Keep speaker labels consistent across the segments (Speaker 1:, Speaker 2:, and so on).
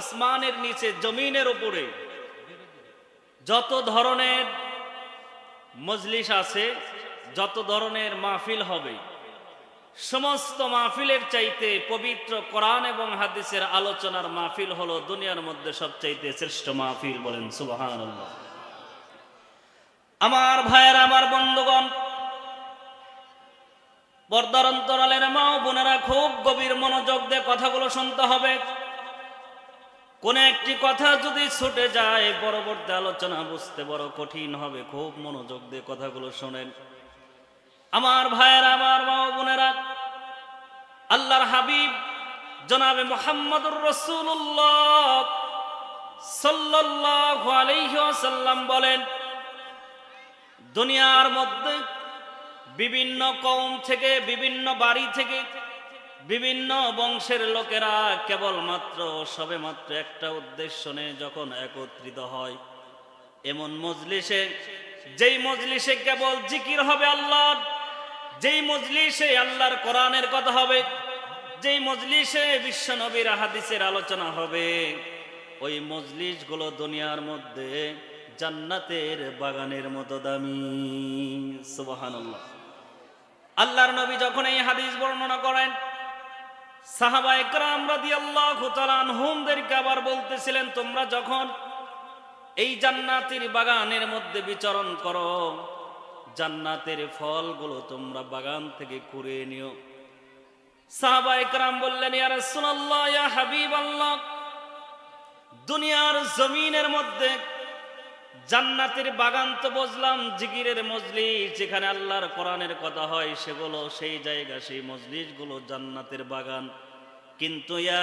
Speaker 1: আসমানের নিচে, জমিনের উপরে। যত ধরনের মজলিস আছে, যত ধরনের মাহফিল হবে, সমস্ত মাহফিলের চাইতে পবিত্র কোরআন এবং হাদিসের আলোচনার মাহফিল হলো দুনিয়ার মধ্যে সবচাইতে শ্রেষ্ঠ মাহফিল বলেন সুবাহান আমার ভাইয়ের, আমার বন্ধুগণ পর্দার অন্তরালের মা বোনেরা, খুব গভীর মনোযোগ দিয়ে কথাগুলো শুনতে হবে। কোন একটি কথা যদি ছুটে যায়, পরবর্তী আলোচনা বুঝতে বড় কঠিন হবে। খুব মনোযোগ দিয়ে কথাগুলো শোনেন। আমার ভাইয়ের, আমার মা বোনেরা, আল্লাহর হাবিব জনাবে মোহাম্মদুর রসুল্লাহ সাল্লাল্লাহু আলাইহি ওয়াসাল্লাম বলেন, দুনিয়ার মধ্যে বিভিন্ন কম থেকে, বিভিন্ন বাড়ি থেকে বিভিন্ন বংশের লোকেরা কেবলমাত্র সবে মাত্র একটা উদ্দেশ্য নিয়ে যখন একত্রিত হয়, এমন মজলিসে, যেই মজলিসে কেবল জিকির হবে আল্লাহ যেই মজলিসে আল্লাহর কোরআনের কথা হবে, যেই মজলিসে বিশ্ব নবীর হাদিসের আলোচনা হবে, ওই মজলিসগুলো দুনিয়ার মধ্যে জান্নাতের বাগানের মতো দামি। সুবহানাল্লাহ। আল্লাহর নবী যখন এই হাদিস বর্ণনা করেন সাহাবা একরাম রাদিয়াল্লাহু তাআলা আনহুমদেরকে আবার বলতেছিলেন, তোমরা যখন এই জান্নাতের বাগানের মধ্যে বিচরণ করো, জান্নাতের ফলগুলো তোমরা বাগান থেকে কুড়ে নিও। সাহাবা একরাম বললেন, ইয়া রাসূলুল্লাহ, ইয়া হাবিবাল্লাহ, দুনিয়ার জমিনের মধ্যে জান্নাতের বাগান তো বুঝলাম জিকিরের মজলিস, যেখানে আল্লাহর কোরআনের কথা হয়, সেগুলো সেই জায়গা, সেই মজলিসগুলো জান্নাতের বাগান। কিন্তু ইয়া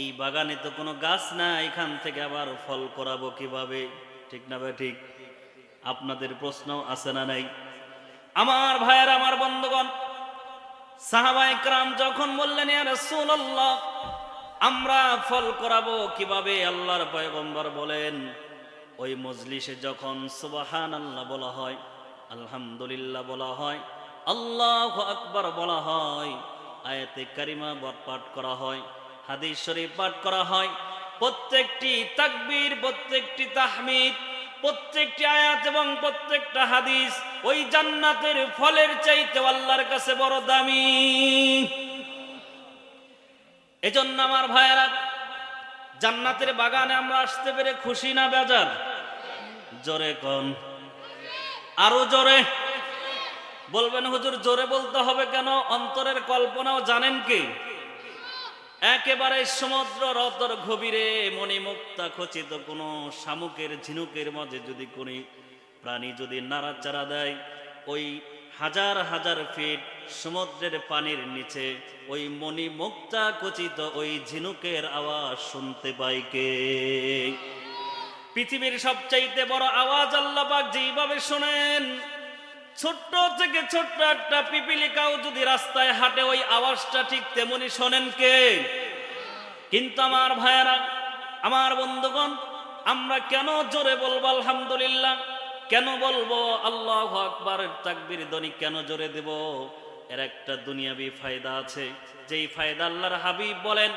Speaker 1: এই বাগানে তো কোনো গাছ না এখান থেকে আবার ফল করাবো কীভাবে? ঠিক না ভাই, ঠিক? আপনাদের প্রশ্ন আছে না নাই? আমার ভাইয়ের, আমার বন্ধুগণ সাহাবা একরাম যখন বললেন, ইয়া রাসূলুল্লাহ আমরা ফল করাবো কীভাবে? আল্লাহর পয়গম্বর বলেন, ওই মজলিসে যখন সুবাহান আল্লাহ বলা হয়, আলহামদুলিল্লাহ বলা হয়, আল্লাহ আকবার বলা হয়, আয়াতে কারিমা পাঠ করা হয়, হাদিস শরীফ পাঠ করা হয়, প্রত্যেকটি তাকবীর, প্রত্যেকটি তাহমিদ, প্রত্যেকটি আয়াত এবং প্রত্যেকটা হাদিস ওই জান্নাতের ফলের চাইতে আল্লাহর কাছে বড় দামি। এজন্য আমার ভাইয়েরা, জান্নাতের বাগানে আমরা আসতে পেরে খুশি না বেজার? জোরে কন। আরও জোরে। বলবেন, হুজুর, জোরে বলতে হবে কেন? অন্তরের কল্পনাও জানেন কি? একেবারে সমুদ্র রতর গভীরে মণিমুক্তা খচিত কোনো শামুকের ঝিনুকের মাঝে যদি কোনো প্রাণী যদি নাড়াচাড়া দেয়, ওই হাজার হাজার ফিট সমুদ্রের পানির নিচে, ওই মণিমুক্তা খচিত ওই ঝিনুকের আওয়াজ শুনতে পাই কে। পৃথিবীর সবচাইতে বড় আওয়াজ আল্লাপাক যেইভাবে শোনেন, ছোট্ট থেকে ছোট্ট একটা পিপিলিকাও যদি রাস্তায় হাঁটে, ওই আওয়াজটা ঠিক তেমনি শোনেন কে? কিন্তু আমার ভাইয়েরা, আমার বন্ধুগণ, আমরা কেন জোরে বলব আলহামদুলিল্লাহ? কেন বলব? আল্লাহ আকবরের তাকবির ধ্বনি কেন জোরে দেব? এর একটা দুনিয়াবি ফায়দা আছে। যেই ফায়দা আল্লাহর হাবিব বলেন,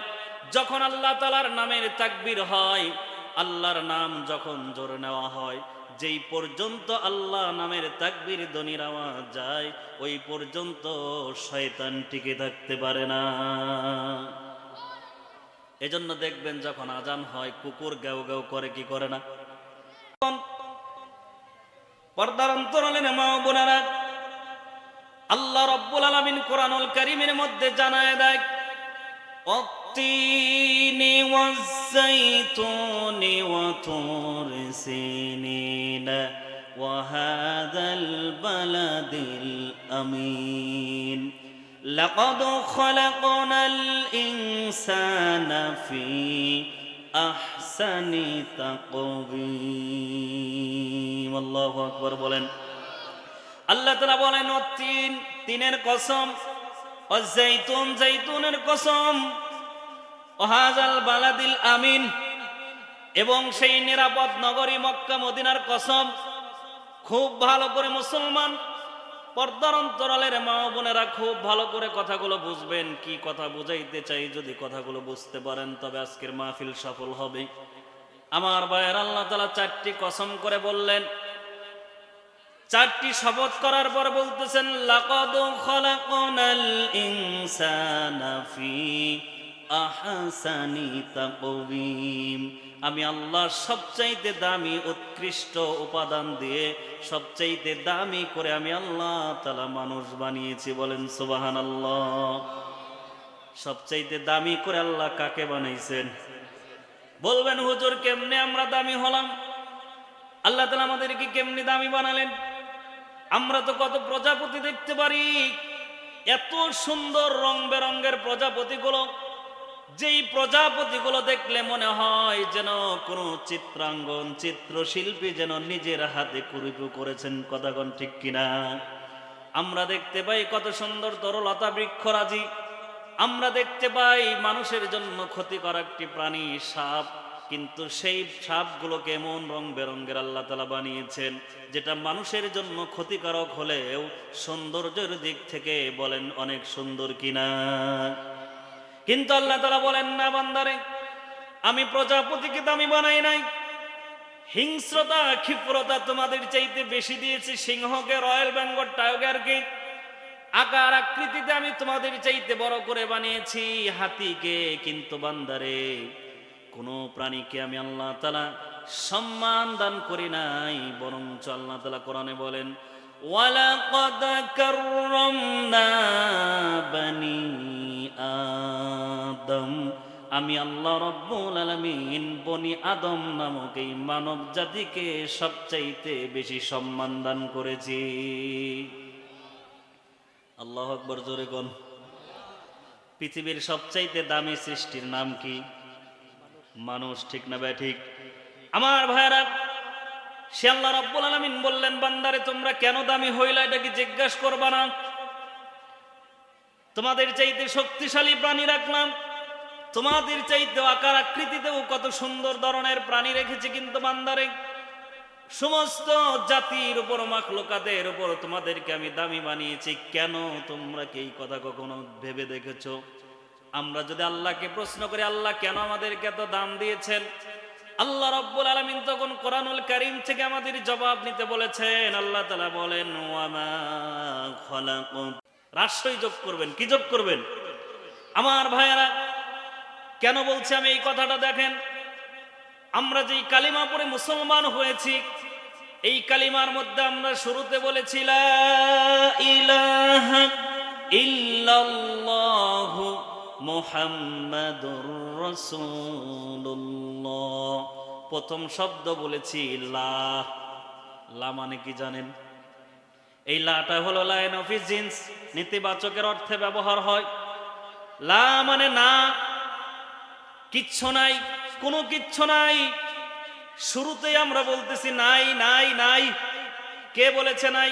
Speaker 1: যখন আল্লাহ তালার নামের তাকবির হয়, আল্লাহর নাম যখন জোরে নেওয়া হয়, যেই পর্যন্ত আল্লাহ নামের তাকবির ধ্বনির আওয়াজ যায়, ওই পর্যন্ত শয়তান টিকে থাকতে পারে না। এজন্য দেখবেন যখন আজান হয়, কুকুর গেও গেও করে, কি করে না? পর্দার অন্তরালে মা বোনেরা আল্লাহ রব্বুল আলামিন কোরআনুল কারীমের মধ্যে জানায় দেয় التين والزيتون وطور سينين وهذا البلد الأمين لقد خلقنا الإنسان في أحسن আহসানি তাকবীম। আল্লাহু আকবার বলেন। আল্লাহ তাআলা বলেন তিন, তিনের কসম, ও জাইতুন জাইতুনের কসম, ও হাজাল বালাদিল আমিন, এবং সেই নিরাপদ নগরী মক্কা মদিনার কসম, খুব ভালো করে মুসলমান পর্দার অন্তরালের মা বোনেরা খুব ভালো করে কথাগুলো বুঝবেন, কি কথা বুঝাইতে চাই যদি কথাগুলো বুঝতে পারেন, তবে আজকের মাহফিল সফল হবে। আমার ভাইয়ের আল্লাহ তালা চারটি কসম করে বললেন, চারটি শপথ করার পর বলতেছেন, লাকাদ খলাকনাল ইনসানা ফি আমি আল্লাহ সবচাইতে দামি, উৎকৃষ্ট উপাদান দিয়ে সবচাইতে দামি করে আমি আল্লাহ তালা মানুষ বানিয়েছি বলেন সুবহানাল্লাহ। সবচাইতে দামি করে আল্লাহ কাকে বানাইছেন? বলবেন, হুজুর, কেমনে আমরা দামি হলাম? আল্লাহ তালা আমাদেরকে কেমনি দামি বানালেন? আমরা তো কত প্রজাপতি দেখতে পারি। এত সুন্দর রং বেরঙ্গের প্রজাপতিগুলো যেই প্রজাপতিগুলো দেখলে মনে হয় যেন কোনো চিত্রাঙ্গন, চিত্রশিল্পী যেন নিজের হাতে কুরিপু করেছেন, কথাগণ ঠিক কিনা? আমরা দেখতে পাই কত সুন্দর তরলতা বৃক্ষরাজি আমরা দেখতে পাই মানুষের জন্য ক্ষতিকর একটি প্রাণী, সাপ। কিন্তু সেই সাপগুলোকে এমন রং বেরঙ্গের আল্লাহ তালা বানিয়েছেন, যেটা মানুষের জন্য ক্ষতিকারক হলেও সৌন্দর্যের দিক থেকে বলেন অনেক সুন্দর কিনা। কিন্তু আল্লাহ তালা বলেন, না বান্দারে, আমি প্রজাপতিকে দামি বানাই নাই। হিংস্রতা, ক্ষিপ্রতা তোমাদের চাইতে বেশি দিয়েছি সিংহকে, রয়্যাল বেঙ্গল টাইগারকে। আকার আকৃতিতে আমি তোমাদের চাইতে বড় করে বানিয়েছি হাতিকে। কিন্তু বান্দারে, কোনো প্রাণীকে আমি আল্লাহ তালা সম্মান দান করি নাই, বরঞ্চ আল্লাহ তালা কোরআনে বলেন আমি আল্লাহ রব্বুল আলামিন বনি আদম নামক এই মানব জাতিকে সবচাইতে বেশি সম্মান দান করেছি। আল্লাহ আকবর, জোরে কোন? পৃথিবীর সবচাইতে দামি সৃষ্টির নাম কি? মানুষ, ঠিক না ব্যা ঠিক? আমার ভাইরা সে আল্লাহ রব্বুল আলামিন বললেন, বান্দারে, তোমরা কেন দামি হইলা? এটা কি জিজ্ঞাসা করবা না? তোমাদের চাইতে শক্তিশালী প্রাণী রাখলাম। তোমাদের চাইতে আকার আকৃতিতেও কত সুন্দর ধরনের প্রাণী রেখেছি কিন্তু বান্দারে, সমস্ত জাতির উপর, মাখলোকাদের উপর তোমাদেরকে আমি দামি বানিয়েছি। কেন তোমরা কি এই কথা কখনো ভেবে দেখেছ? আমরা যদি আল্লাহকে প্রশ্ন করি, আল্লাহ কেন আমাদেরকে এত দাম দিয়েছেন? আল্লাহ রব্বুল আলমিন তখন কোরআনুল করিম থেকে আমাদের জবাব নিতে বলেছেন। আল্লাহ তালা বলেন, ওয়ামা রাষ্ট্রই যোগ করবেন। কি যোগ করবেন? আমার ভাইয়েরা, কেন বলছি আমি এই কথাটা দেখেন? আমরা যেই কালিমা পড়ে মুসলমান হয়েছি, এই কালিমার মধ্যে আমরা শুরুতে বলেছিলাম ইল্লাল্লাহু মুহাম্মাদুর রাসূলুল্লাহ। প্রথম শব্দ বলেছি লা। লা মানে কি জানেন? এই লাটা হলো লাইন অফ জিন্স, নেতিবাচকের অর্থে ব্যবহার হয়। লা মানে না, কিচ্ছু নাই, কোনো কিচ্ছু নাই। শুরুতেই আমরা বলতেছি নাই নাই নাই। কে বলেছে নাই?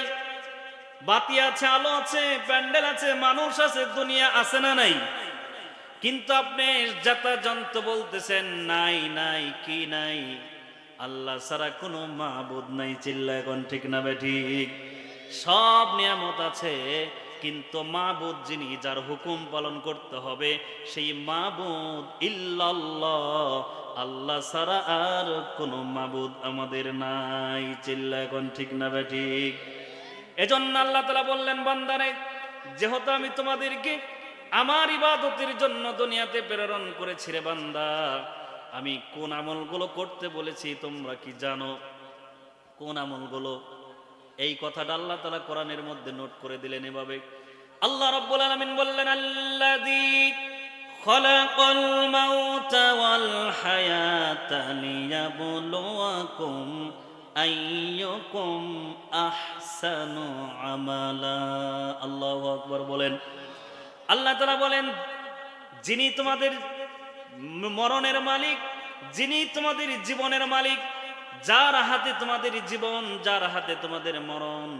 Speaker 1: বাতি আছে, আলো আছে, প্যান্ডেল আছে, মানুষ আছে, দুনিয়া আছে না নাই? কিন্তু আপনি যাতা যন্ত্র বলতেছেন, নাই নাই, কি নাই? আল্লাহ ছাড়া কোনো মাহবুদ নাই, চিল্লা এখন ঠিক না ঠিক। সব নিয়ামত আছে, কিন্তু মাহবুদ যিনি, যার হুকুম পালন করতে হবে, সেই মাহবুদ ইল্লাল্লাহ। আল্লাহ ছাড়া আর কোনো মাহবুদ আমাদের নাই, চিল্লা এখন ঠিক না ঠিক। এজন্য আল্লাহ তালা বললেন, বান্দারে, যেহেতু আমি তোমাদেরকে আমার ইবাদতের জন্য দুনিয়াতে প্রেরণ করেছি রে বান্দা আমি কোন আমলগুলো করতে বলেছি তোমরা কি জানো কোন আমলগুলো এই কথাটা আল্লাহ তালা কোরআনের মধ্যে নোট করে দিলেন এভাবে আল্লাহ রব্বুল আলমিন বললেন আল্লাদি خلق الموت والحياة ليبلوكم أيكم أحسن عملا আল্লাহু আকবার বলেন আল্লাহ তালা বলেন, যিনি তোমাদের মরণের মালিক, যিনি তোমাদের জীবনের মালিক, যার হাতে তোমাদের জীবন, যার হাতে তোমাদের মরণ,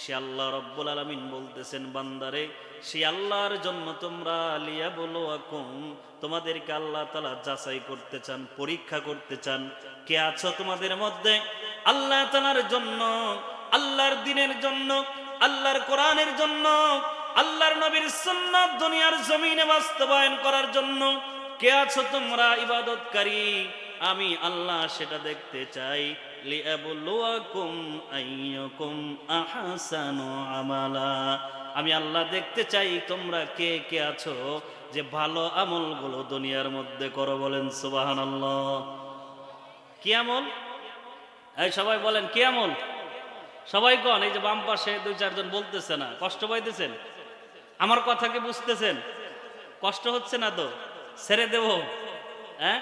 Speaker 1: সে আল্লাহ রব্বুল আলমিন বলতেছেন, বান্দারে, সে আল্লাহর জন্য তোমরা লিয়া বলো আকুম, তোমাদেরকে আল্লাহ তালা যাচাই করতে চান, পরীক্ষা করতে চান, কে আছো তোমাদের মধ্যে? আল্লাহ তালার জন্য, আল্লাহর দিনের জন্য, আল্লাহর কোরআনের জন্য আল্লাহর নবীর সুন্নাত দুনিয়ার জমিনে বাস্তবায়ন করার জন্য, কে আছো তোমরা, ইবাদতকারী? আমি আল্লাহ সেটা দেখতে চাই। আমালা। আমি আল্লাহ দেখতে চাই, তোমরা কে কে আছো যে ভালো আমলগুলো দুনিয়ার মধ্যে করো? বলেন, সুবহানাল্লাহ। কি আমল? এই সবাই বলেন, কি আমল? সবাই কন, এই যে বাম পাশে দুই চারজন বলতেছে না, কষ্ট পাইতেছেন? আমার কথা কি বুঝতেছেন? কষ্ট হচ্ছে না তো? ছেড়ে দেব। হ্যাঁ?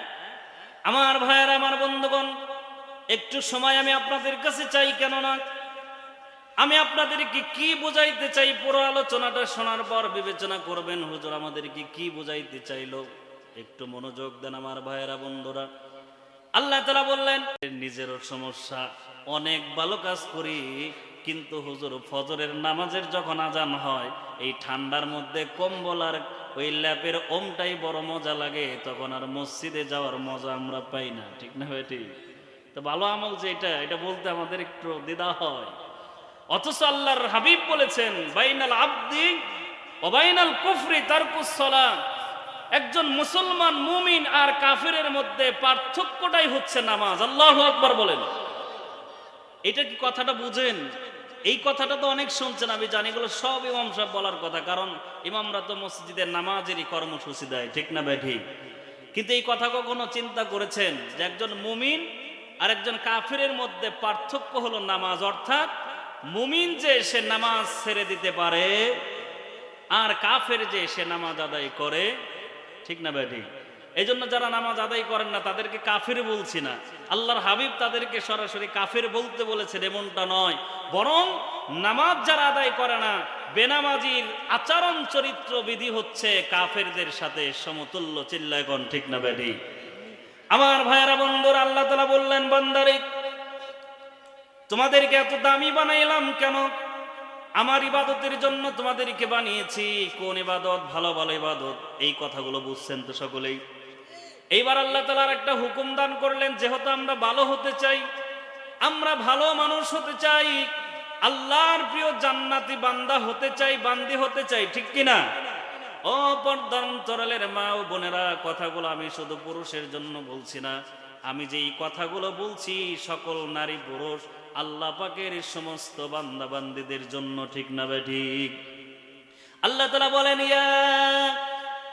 Speaker 1: আমার ভাইয়ের, আমার বন্ধুগণ, একটু সময় আমি আপনাদের কাছে চাই কেননা আমি আপনাদেরকে কি বুঝাইতে চাই পুরো আলোচনাটা শোনার পর বিবেচনা করবেন। হুজুর আমাদেরকে কি বুঝাইতে চাইলো? একটু মনোযোগ দেন আমার ভাইয়েরা, বন্ধুরা। আল্লাহ তালা বললেন, নিজেরও সমস্যা, অনেক ভালো কাজ করি। কিন্তু হুজুর ফজরের নামাজের যখন আজান হয়, এই ঠান্ডার মধ্যে কম্বল আর ওই ল্যাপের ওমটাই বড় মজা লাগে, তখন আর মসজিদে যাওয়ার মজা আমরা পাই না, ঠিক না বেটি তো ভালো আমল যে এটা এটা বলতে আমাদের একটু দ্বিধা হয়। অথচ আল্লাহর হাবিব বলেছেন, বাইনাল আব্দি ওবাইনাল কুফরি তারকুসলা একজন মুসলমান মুমিন আর কাফিরের মধ্যে পার্থক্যটাই হচ্ছে নামাজ, আল্লাহ আকবার বলেন। এটা কি কথাটা বুঝেন? এই কথাটা তো অনেক শুনছেন, আমি জানি, এগুলো সব ইমাম সাহেব বলার কথা, কারণ ইমামরা তো মসজিদের নামাজেরই কর্মসূচি দেয়, ঠিক না ভাই? ঠিক। কিন্তু এই কথা কখনো চিন্তা করেছেন যে একজন মুমিন আর একজন কাফিরের মধ্যে পার্থক্য হলো নামাজ, অর্থাৎ মুমিন যে সে নামাজ ছেড়ে দিতে পারে আর কাফের যে সে নামাজ আদায় করে, ঠিক না ব্যাটি এই জন্য যারা নামাজ আদায় করেন না, তাদেরকে কাফের বলছি না। আল্লাহর হাবিব তাদেরকে সরাসরি কাফের বলতে বলেছেন, এমনটা নয়। বরং নামাজ যারা আদায় করে না, বেনামাজির আচরণ চরিত্র বিধি হচ্ছে কাফেরদের সাথে সমতুল্য চিল্লায়গণ ঠিক না ব্যাটি আমার ভাইয়েরা, বন্ধুর, আল্লাহ তালা বললেন বন্দারিক তোমাদেরকে এত দামি বানাইলাম কেন? আমার ইবাদতের জন্য তোমাদেরকে বানিয়েছি। কোন ইবাদত? ভালো ভালো ইবাদত। এই কথাগুলো বুঝছেন তো সকলেই। এইবার আল্লাহ তালার একটা হুকুম দান করলেন, যেহেতু আমরা ভালো হতে চাই, আমরা ভালো মানুষ হতে চাই, আল্লাহর প্রিয় জান্নাতি বান্দা হতে চাই, বান্দি হতে চাই, ঠিক কিনা? ও পর্দান্তরালের মা ও বোনেরা, কথাগুলো আমি শুধু পুরুষের জন্য বলছি না, আমি যে এই কথাগুলো বলছি সকল নারী পুরুষ, আল্লাহ পাকের সমস্ত বান্দা বান্দিদের জন্য ঠিক না ঠিক? আল্লাহ তালা বলেন, ইয়া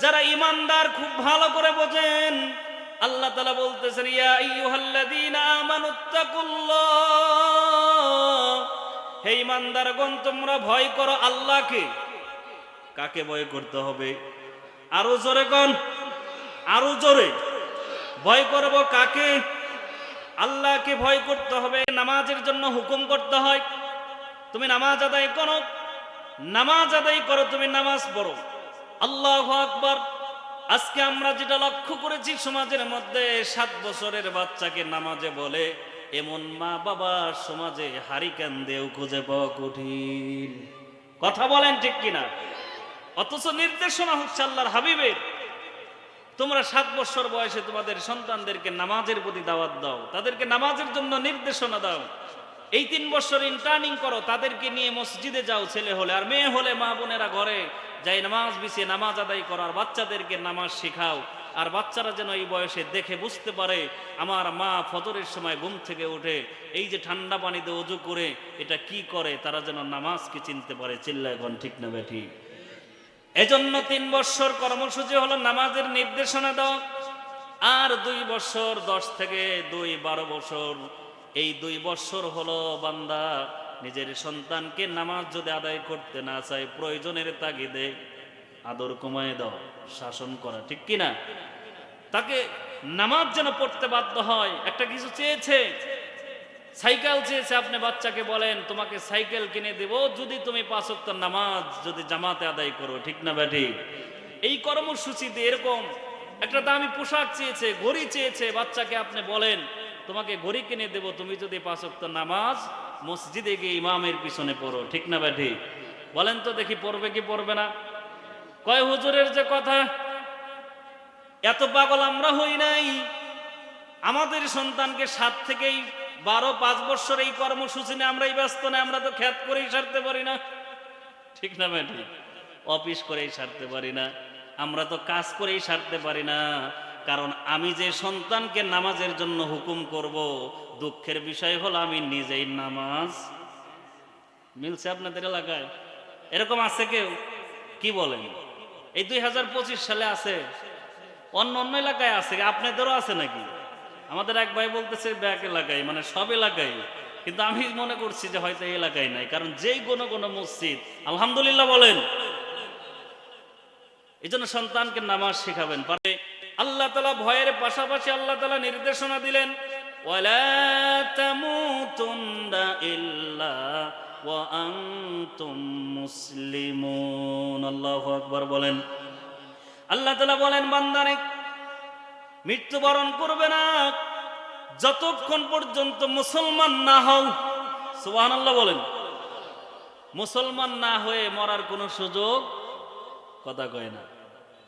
Speaker 1: যারা ইমানদার খুব ভালো করে বোঝেন, আল্লাহ তালা বলতেছেন হে ইমানদারগণ, তোমরা ভয় করো আল্লাহকে। কাকে ভয় করতে হবে? আরও জোরে কোন। আরও জোরে। ভয় করব কাকে? আল্লাহকে ভয় করতে হবে, নামাজের জন্য হুকুম করতে হয়। তুমি নামাজ আদায় করো। নামাজ আদায় করো, তুমি নামাজ পড়ো। আল্লাহ আকবার। আজকে আমরা যেটা লক্ষ্য করেছি সমাজের মধ্যে সাত বছরের বাচ্চাকে নামাজে বলে, এমন মা বাবা সমাজে হারিকেন দেও খুঁজে পাওয়া কঠিন। কথা বলেন ঠিক কিনা? অথচ নির্দেশনা হচ্ছে আল্লাহর হাবিবের। তোমরা সাত বছর বয়সে তোমাদের সন্তানদেরকে নামাজের প্রতি দাওয়াত দাও, তাদেরকে নামাজের জন্য নির্দেশনা দাও। এই তিন বছর ইন্টার্নিং করো, তাদেরকে নিয়ে মসজিদে যাও, ছেলে হলে আর মেয়ে হলে মা বোনেরা ঘরে যাই নামাজ বিছিয়ে নামাজ আদায় করো, আর বাচ্চাদেরকে নামাজ শেখাও। আর বাচ্চারা যেন এই বয়সে দেখে বুঝতে পারে, আমার মা ফজরের সময় ঘুম থেকে উঠে এই যে ঠান্ডা পানিতে অজু করে, এটা কি করে? তারা যেন নামাজকে চিনতে পারে। চিল্লায় ঘন ঠিক না ব্যাঠি? এজন্য তিন বছর কর্মসূচি হলো নামাজের নির্দেশনা দাও আর দুই বছর, দশ থেকে দুই, বারো বছর এই দুই বছর হলো বান্দা, নিজের সন্তানকে নামাজ যদি আদায় করতে না চায়, প্রয়োজনের তাগিদে আদর কমায় দাও, শাসন করা, ঠিক কিনা তাকে নামাজ যেন পড়তে বাধ্য হয়, একটা কিছু চেয়েছে? সাইকেল চেয়েছে, আপনি বাচ্চাকে বলেন, তোমাকে সাইকেল কিনে দেব, যদি তুমি পাঁচ ওয়াক্ত নামাজ যদি জামাতে আদায় করো। ঠিক না ব্যাটি? এই কর্মসূচিতে এরকম একটা দামি পোশাক চেয়েছে, ঘড়ি চেয়েছে, বাচ্চাকে আপনি বলেন তোমাকে ঘড়ি কিনে দেবো, তুমি যদি পাঁচ ওয়াক্ত নামাজ মসজিদে গিয়ে ইমামের পিছনে পড়ো, ঠিক না ব্যাটি বলেন তো দেখি পড়বে কি পড়বে না? কয় হুজুরের যে কথা, এত পাগল আমরা হই নাই। আমাদের সন্তানকে সাত থেকেই বারো, পাঁচ বছর এই কর্মসূচি নিয়ে আমরাই ব্যস্ত না, আমরা তো খ্যাত করেই সারতে পারি না। ঠিক না ম্যাডাম অফিস করেই সারতে পারি না, আমরা তো কাজ করেই সারতে পারি না। কারণ আমি যে সন্তানকে নামাজের জন্য হুকুম করব, দুঃখের বিষয় হলো আমি নিজেই নামাজ। মিলছে আপনাদের এলাকায়? এরকম আছে কেউ? কি বলেন? এই দুই হাজার পঁচিশ সালে আছে। অন্য অন্য এলাকায় আছে। আপনাদেরও আছে নাকি? আমাদের এক ভাই বলতেছে, ব্যাক এলাকায় মানে সব এলাকায়। কিন্তু আমি মনে করছি যে হয়তো এই এলাকায় নাই। কারণ যেই কোনো কোনো মসজিদ, আলহামদুলিল্লাহ বলেন, এই জন্য সন্তানকে নামাজ শেখাবেন। পারে আল্লাহ তালা ভয়ের পাশাপাশি আল্লাহ তালা নির্দেশনা দিলেন বলেন। আল্লাহ তালা বলেন, বান্দারে, মৃত্যুবরণ করবে না। যতক্ষণ পর্যন্ত মুসলমান না হও সুবহান আল্লাহ বলেন, মুসলমান না হয়ে মরার কোনো সুযোগ কথা কয় না।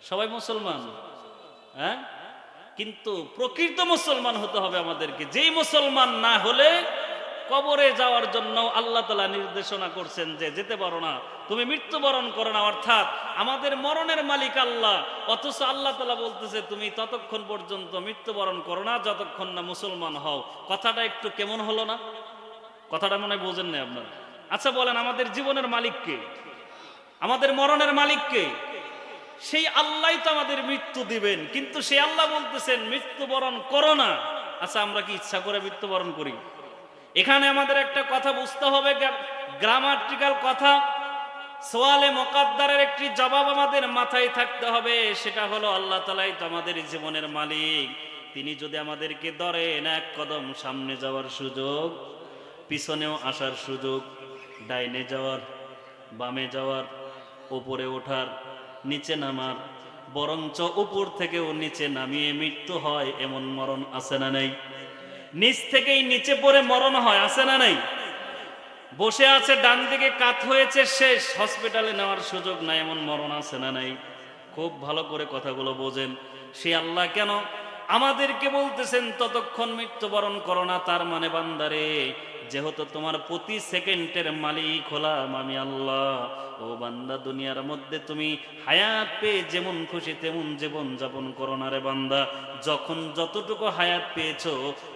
Speaker 1: সবাই মুসলমান? হ্যাঁ? কিন্তু প্রকৃত মুসলমান হতে হবে আমাদেরকে। যেই মুসলমান না হলে কবরে যাওয়ার জন্য আল্লাহ তালা নির্দেশনা করছেন যে যেতে পারো না, তুমি মৃত্যুবরণ করো না। অর্থাৎ আমাদের মরণের মালিক আল্লাহ, অথচ আল্লাহ তালা বলতেছে, তুমি ততক্ষণ পর্যন্ত মৃত্যুবরণ করো না, যতক্ষণ না মুসলমান হও। কথাটা একটু কেমন হলো না? কথাটা মনে হয় বোঝেন না আপনারা। আচ্ছা বলেন, আমাদের জীবনের মালিককে আমাদের মরণের মালিককে সেই আল্লাহ তো আমাদের মৃত্যু দিবেন, কিন্তু সেই আল্লাহ বলতেছেন, মৃত্যুবরণ করো না। আচ্ছা আমরা কি ইচ্ছা করে মৃত্যুবরণ করি? এখানে আমাদের একটা কথা বুঝতে হবে গ্রামাটিক্যাল কথা। সোয়ালে মোকাদ্দারের একটি জবাব আমাদের মাথায় থাকতে হবে, সেটা হলো, আল্লাহ তালাই তো আমাদের জীবনের মালিক। তিনি যদি আমাদেরকে ধরেন এক কদম সামনে যাওয়ার সুযোগ, পিছনেও আসার সুযোগ, ডাইনে যাওয়ার, বামে যাওয়ার উপরে ওঠার নিচে নামার। বরঞ্চ উপর থেকেও নিচে নামিয়ে মৃত্যু হয়, এমন মরণ আছে না নেই? নিচ থেকেই নিচে পড়ে মরণ হয়, আছে না নাই? বসে আছে, ডান দিকে কাত হয়েছে, শেষ। হসপিটালে নেওয়ার সুযোগ নাই, এমন মরণ আছে না নাই? খুব ভালো করে কথাগুলো বোঝেন। সে আল্লাহ কেন আমাদেরকে বলতেছেন, ততক্ষণ মৃত্যুবরণ করো না, তার মানে বান্দারে যেহেতু তোমার প্রতি সেকেন্ডের মালিক হলাম আমি আল্লাহ। ও বান্দা, দুনিয়ার মধ্যে তুমি হায়াত পেয়ে যেমন খুশি তেমন জীবন যাপন করো না রে বান্দা। যখন যতটুকু হায়াত পেয়েছ,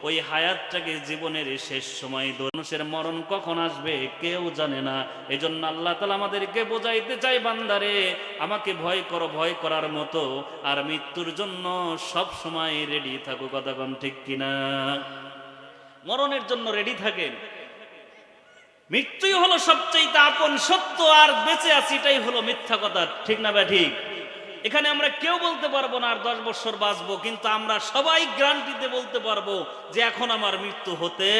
Speaker 1: ওই হায়াতটাকে জীবনের শেষ সময় মানুষের মরণ কখন আসবে কেউ জানে না। এই জন্য আল্লাহ তালা আমাদেরকে বোঝাইতে চাই বান্দারে আমাকে ভয় করো, ভয় করার মতো। আর মৃত্যুর জন্য সব সময় রেডি থাকো, কথা ঠিক কিনা? মরণের জন্য রেডি থাকেন। মৃত্যুই হলো সবচেয়ে আপন সত্য, আর বেঁচে আছি এটাই হলো মিথ্যা কথা, ঠিক না ব্যা ঠিক। এখানে আমরা কেউ বলতে পারব না আর দশ বছর বাঁচবো, কিন্তু আমরা সবাই গ্রান্টিতে বলতে পারব যে এখন আমার মৃত্যু হতে,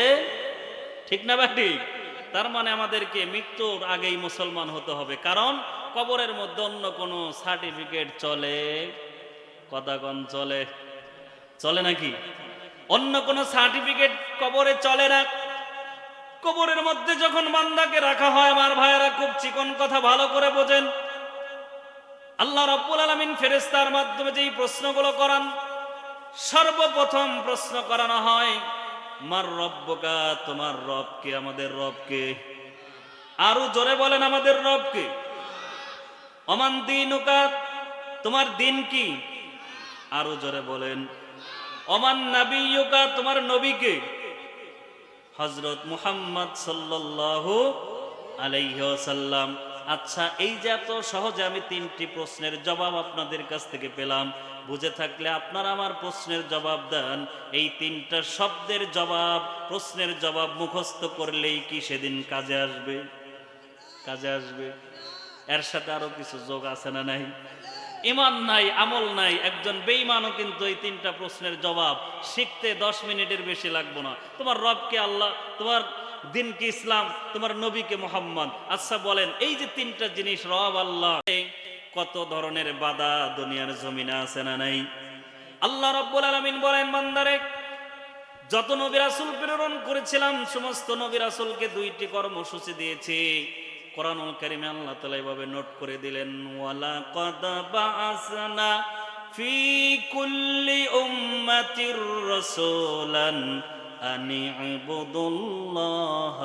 Speaker 1: ঠিক না বা ঠিক। তার মানে আমাদেরকে মৃত্যুর আগেই মুসলমান হতে হবে, কারণ কবরের মধ্যে অন্য কোনো সার্টিফিকেট চলে, কথাগণ চলে। চলে নাকি? অন্য কোনো সার্টিফিকেট কবরে চলে না। কবরের মধ্যে যখন বান্দাকে রাখা হয়, আমার ভাইয়েরা খুব চিকন কথা ভালো করে বোঝেন। আল্লাহ রব্বুল আলমিন ফেরেস্তার মাধ্যমে যেই প্রশ্নগুলো করান, সর্বপ্রথম প্রশ্ন করানো হয়, মার রব্বকা, তোমার রবকে আমাদের রবকে আরও জোরে বলেন, আমাদের রবকে অমান দিনুকা, তোমার দিন কি? আরও জোরে বলেন অমান নাবিয়ুকা, তোমার নবীকে। হজরত মুহাম্মদ সাল্লাল্লাহু আলাইহি ওয়াসাল্লাম। আচ্ছা এই যে এত সহজে আমি তিনটি প্রশ্নের জবাব আপনাদের কাছ থেকে পেলাম, বুঝে থাকলে আপনারা আমার প্রশ্নের জবাব দেন। এই তিনটা শব্দের জবাব, প্রশ্নের জবাব মুখস্থ করলেই কি সেদিন কাজে আসবে? কাজে আসবে। এর সাথে আরও কিছু যোগ আছে না নাই? ইমান নাই, আমল নাই, একজন বেঈমানও কিন্তু এই তিনটা প্রশ্নের জবাব শিখতে দশ মিনিটের বেশি লাগবে না। তোমার রবকে আল্লাহ, তোমার দিন কি ইসলাম, তোমার নবীকে মোহাম্মদ। আচ্ছা বলেন, এই যে তিনটা জিনিস রব আল্লাহ কত ধরনের বাধা দুনিয়ার জমিনে আছে না নাই? আল্লাহ রব্বুল আলমিন বলেন, বান্দারে, যত নবী রাসূল প্রেরণ করেছিলাম, সমস্ত নবী রাসূলকে দুইটি কর্মসূচি দিয়েছি। কোরআনুল কারিমে আল্লাহ তাআলা এভাবে নোট করে দিলেন ওয়ালা কদ বাআসনা ফি কুল্লি উম্মাতির রাসূলান আনি ইবুদুল্লাহ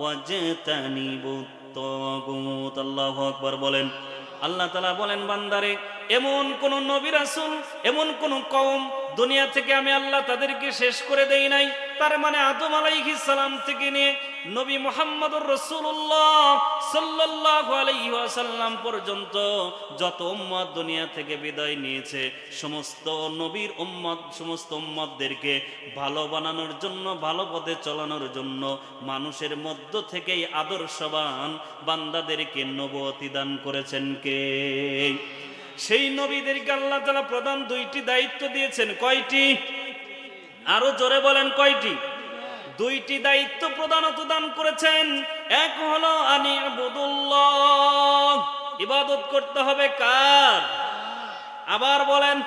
Speaker 1: ওয়াজতানিবুত তাগুত আল্লাহু আকবার বলেন। আল্লাহ তালা বলেন, বান্দারে, এমন কোন নবী রাসূল, এমন কোন কওম দুনিয়া থেকে আমি আল্লাহ তাদেরকে শেষ করে দেই নাই। তার মানে আদম আলাইহিস সালাম থেকে নিয়ে নবী মুহাম্মদুর রাসূলুল্লাহ সাল্লাল্লাহু আলাইহি ওয়াসাল্লাম পর্যন্ত যত উম্মত দুনিয়া থেকে বিদায় নিয়েছে, সমস্ত নবীর উম্মত সমস্ত উম্মতদেরকে ভালো বানানোর জন্য, ভালো পথে চলানোর জন্য মানুষের মধ্য থেকেই আদর্শবান বান্দাদেরকে নবতি দান করেছেন কে? সেই নবীদেরকে আল্লাহ তাআলা প্রধান দুইটি দায়িত্ব দিয়েছেন। কয়টি? আরও জোরে বলেন কয়টি? দুইটি দায়িত্ব প্রধানত দান করেছেন। এক হলো আনি আবুদুল্লাহ। ইবাদত করতে হবে কার? আবার বলেন,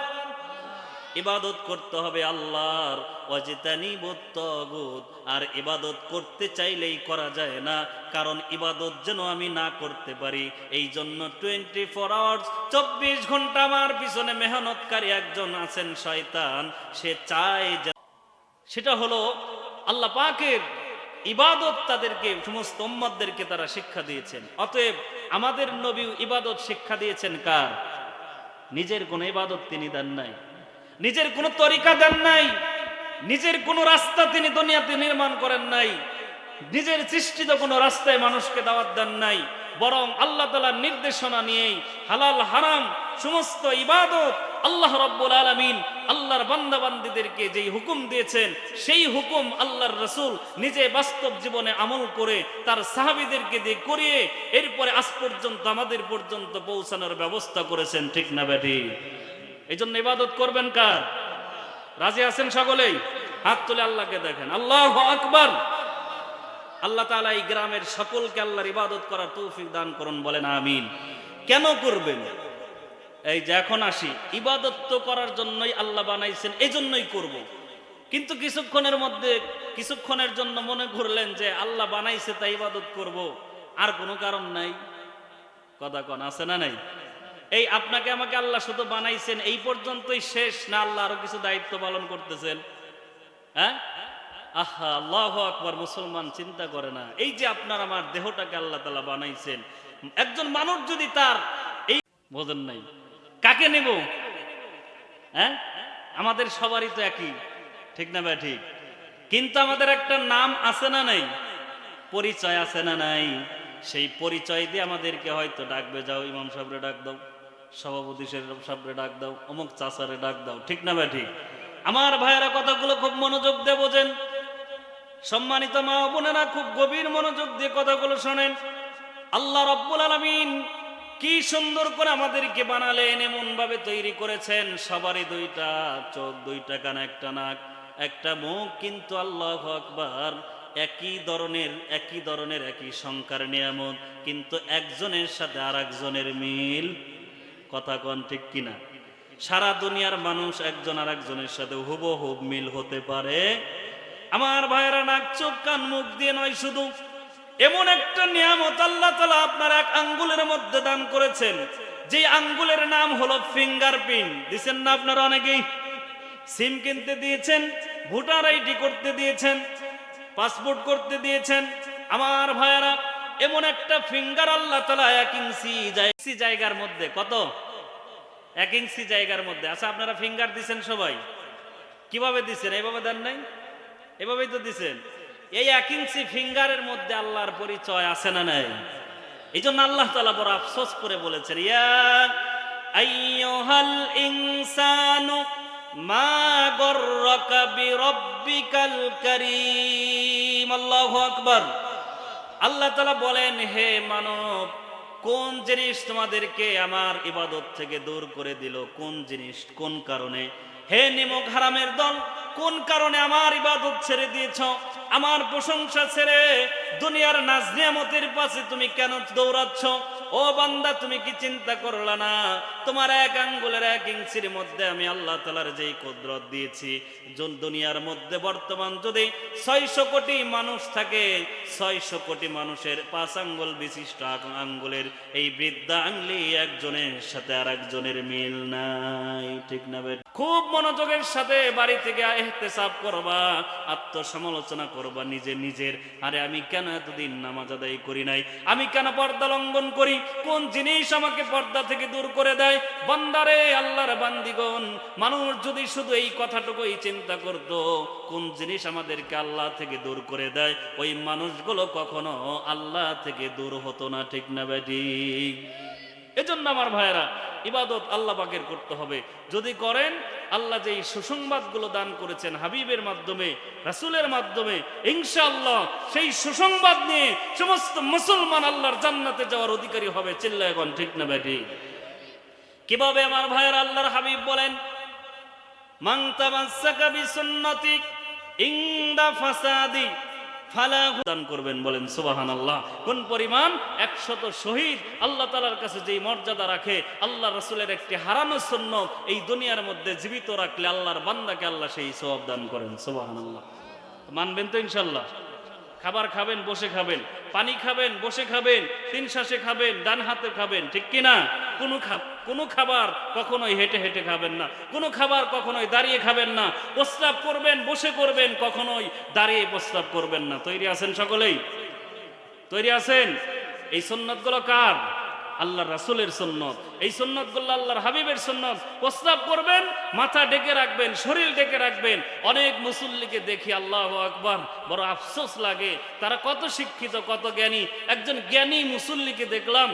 Speaker 1: ইবাদত করতে হবে আল্লাহর। অজিতানি তগুত। আর ইবাদত করতে চাইলেই করা যায় না, কারণ ইবাদত যেন আমি না করতে পারি। এই জন্য টোয়েন্টি ফোর আওয়ার্স, চব্বিশ ঘণ্টা আমার পিছনে মেহনতকারী একজন আছেন শয়তান। সে চায় সেটা হলো আল্লাহ পাকের ইবাদত তাদেরকে, সমস্ত উম্মতদেরকে তারা শিক্ষা দিয়েছেন। অতএব আমাদের নবী ইবাদত শিক্ষা দিয়েছেন কার? নিজের কোনো ইবাদত তিনি দেন নাই। নিজের কোনো তরিকা দেন নাই। নিজের কোন রাস্তা তিনি দুনিয়াতে নির্মাণ করেন নাই। নিজের সৃষ্টিত কোনো রাস্তায় মানুষকে দাওয়াত দেন নাই। বরং আল্লাহ তালার নির্দেশনা নিয়েই হালাল, হারাম, সমস্ত ইবাদত আল্লাহ রব্বুল আলমিন আল্লাহর বান্দাবান্দিদেরকে যেই হুকুম দিয়েছেন, সেই হুকুম আল্লাহর রসুল নিজে বাস্তব জীবনে আমল করে তার সাহাবিদেরকে দিয়ে করিয়ে এরপরে আজ পর্যন্ত, আমাদের পর্যন্ত পৌঁছানোর ব্যবস্থা করেছেন, ঠিক না ব্যাটি? এই জন্য ইবাদত করবেন কার? রাজি আছেন সকলেই? হাত তুলে আল্লাহকে দেখেন। আল্লাহ আকবর! আল্লাহ তাআলা এই গ্রামের সকলকে আল্লাহর ইবাদত করার তৌফিক দান করুন, বলেন আমিন। কেন করবেন? এই যে এখন আসি, ইবাদত তো করার জন্যই আল্লাহ বানাইছেন এই জন্যই করব। কিন্তু কিছুক্ষণের মধ্যে, কিছুক্ষণের জন্য মনে করলেন যে আল্লাহ বানাইছে তাই ইবাদত করব। আর কোনো কারণ নাই। কথা কন, আছে না নাই? এই আপনাকে আমাকে আল্লাহ শুধু বানাইছেন, এই পর্যন্তই শেষ, না আল্লাহ আরও কিছু দায়িত্ব পালন করতেছেন? হ্যাঁ? আহা, আল্লাহ আকবার, মুসলমান চিন্তা করে না। এই যে আপনার আমার দেহটাকে আল্লাহ তালা বানাইছেন, একজন মানুষ যদি তার এই বোঝেন নাই। কাকে নেব? হ্যাঁ? আমাদের সবারই তো একই। ঠিক না ভাই, ঠিক? কিন্তু আমাদের একটা নাম আছে না নাই? পরিচয় আছে না নাই? সেই পরিচয় দিয়ে আমাদেরকে হয়তো ডাকবে, যাও, ইমাম সাহেবরে ডাক দাও, সভাপতি সাহেবরে ডাক দাও, অমুক চাচারে ডাক দাও। ঠিক না ভাই, ঠিক? আমার ভাইয়েরা কথাগুলো খুব মনোযোগ দিয়ে বোঝেন। সম্মানিত মা বোনেরা খুব গভীর মনোযোগ দিয়ে কথাগুলো শোনেন। আল্লাহ রব্বুল আলমিন কি সুন্দর করে আমাদেরকে বানালেন এমন ভাবে তৈরি করেছেন। সবারই দুইটা চোখ, দুইটা কান, একটা নাক, একটা মুখ, কিন্তু আল্লাহ আকবার, একই ধরনের একই ধরনের, একই সংখ্যার নিয়ামত। কিন্তু একজনের সাথে আর একজনের মিল, কথা কন ঠিক কিনা? সারা দুনিয়ার মানুষ একজন আর একজনের সাথে হুবহুব মিল হতে পারে। আমার ভাইয়েরা নাক, চোখ, কান, মুখ দিয়ে নয়, শুধু এমন একটা নিয়ামত আল্লাহ তালা আপনার এক আঙ্গুলের মধ্যে দান করেছেন। যে আঙ্গুলের নাম হলো ফিঙ্গারপ্রিন্ট। দিচ্ছেন না আপনারা অনেকেই? সিম কিনতে দিয়েছেন, ভোটার আইডি করতে দিয়েছেন, পাসপোর্ট করতে দিয়েছেন। আমার ভাইয়েরা, এমন একটা ফিঙ্গার আল্লাহ তালা এক ইঞ্চি জায়- ইঞ্চি জায়গার মধ্যে। কত? এক ইঞ্চি জায়গার মধ্যে। আচ্ছা আপনারা ফিঙ্গার দিছেন সবাই? কীভাবে দিছেন? এইভাবে দেন নাই? এভাবেই তো দিছেন। এই এক ইঞ্চি ফিঙ্গারের মধ্যে আল্লাহর পরিচয় আছে না নাই? এই জন্য আল্লাহ তালা বড় আফসোস করে বলেছেন, ইয়া আইয়ুহাল ইনসানু মা গর্রাকা বিরব্বিকাল কারীম। আল্লাহু আকবার। বলেন, হে মানব, কোন জিনিস তোমাদেরকে আমার ইবাদত থেকে দূর করে দিল? কোন জিনিস? কোন কারণে? হে নিমক হারামের দল কোন কারণে আমার ইবাদত ছেড়ে দিয়েছ? আমার প্রশংসা ছেড়ে দুনিয়ার নাজ নিয়ামতের পাশে তুমি কেন দৌড়াচ্ছ? ও বান্দা, তুমি কি চিন্তা করলা না? তোমার এক আঙ্গুলের এক ইঞ্চির মধ্যে আমি আল্লাহ তালার যেই কুদরত দিয়েছি দুনিয়ার মধ্যে বর্তমান যদি ছয়শো কোটি মানুষ থাকে, ছয়শো কোটি মানুষের পাঁচ আঙ্গুল বিশিষ্ট আঙ্গুলের এই বৃদ্ধা আঙ্গুলি একজনের সাথে আর একজনের মিল নাই, ঠিক না? খুব মনোযোগের সাথে বাড়ি থেকে এহতেসাব করবা, আত্মসমালোচনা করবা নিজে নিজের। আরে আমি কেন এতদিন নামাজ আদায় করি নাই? আমি কেন পর্দা লঙ্ঘন করি? কোন জিনিস আমাকে পর্দা থেকে দূর করে দেয়? বান্দারে, আল্লাহর বান্দিগণ, মানুষ যদি শুধু এই কথাটুকুই চিন্তা করত, কোন জিনিস আমাদেরকে আল্লাহ থেকে দূর করে দেয়? ওই মানুষগুলো কখনো আল্লাহ থেকে দূর হতো না, ঠিক না বেটি এজন্য আমার ভাইয়েরা, ইবাদত আল্লাহ পাকের করতে হবে। যদি করেন আল্লাহ যেই সুসংবাদগুলো দান করেছেন হাবিবের মাধ্যমে, রাসুলের মাধ্যমে, ইনশাআল্লাহ সেই সুসংবাদ নিয়ে সমস্ত মুসলমান আল্লাহর জান্নাতে যাওয়ার অধিকারী হবে চিল্লা এখন ঠিক না ব্যাটি কীভাবে আমার ভাইয়ের আল্লাহর হাবিব বলেন মাংতা বাসা কাবি বিসুন্নতি ইংদা ফাসাদি দান করবেন বলেন সুবাহান আল্লাহ কোন পরিমাণ? একশত শহীদ আল্লাহ তালার কাছে যেই মর্যাদা রাখে, আল্লাহ রসুলের একটি হারানো সন্ন এই দুনিয়ার মধ্যে জীবিত রাখলে আল্লাহর বান্দাকে আল্লাহ সেই সব দান করেন সুবাহান আল্লাহ মানবেন তো ইনশাল্লাহ খাবার খাবেন, বসে খাবেন। পানি খাবেন, বসে খাবেন, তিন শ্বাসে খাবেন, ডান হাতে খাবেন, ঠিক কিনা কোনো কোনো খাবার কখনোই হেঁটে হেঁটে খাবেন না। কোনো খাবার কখনোই দাঁড়িয়ে খাবেন না। প্রস্রাব করবেন, বসে করবেন, কখনোই দাঁড়িয়ে প্রস্রাব করবেন না। তৈরি আছেন সকলেই? তৈরি আছেন? এই সন্ন্যতগুলো কার? আল্লাহ রাসুলের সন্ন্যত এই সন্ন্যতগুলো আল্লাহর হাবিবের সন্ন্যত প্রস্তাব করবেন, মাথা ডেকে রাখবেন, শরীর ডেকে রাখবেন। অনেক মুসল্লিকে দেখি আল্লাহ আকবর, বড় আফসোস লাগে। তারা কত শিক্ষিত, কত জ্ঞানী। একজন জ্ঞানী মুসল্লিকে দেখলাম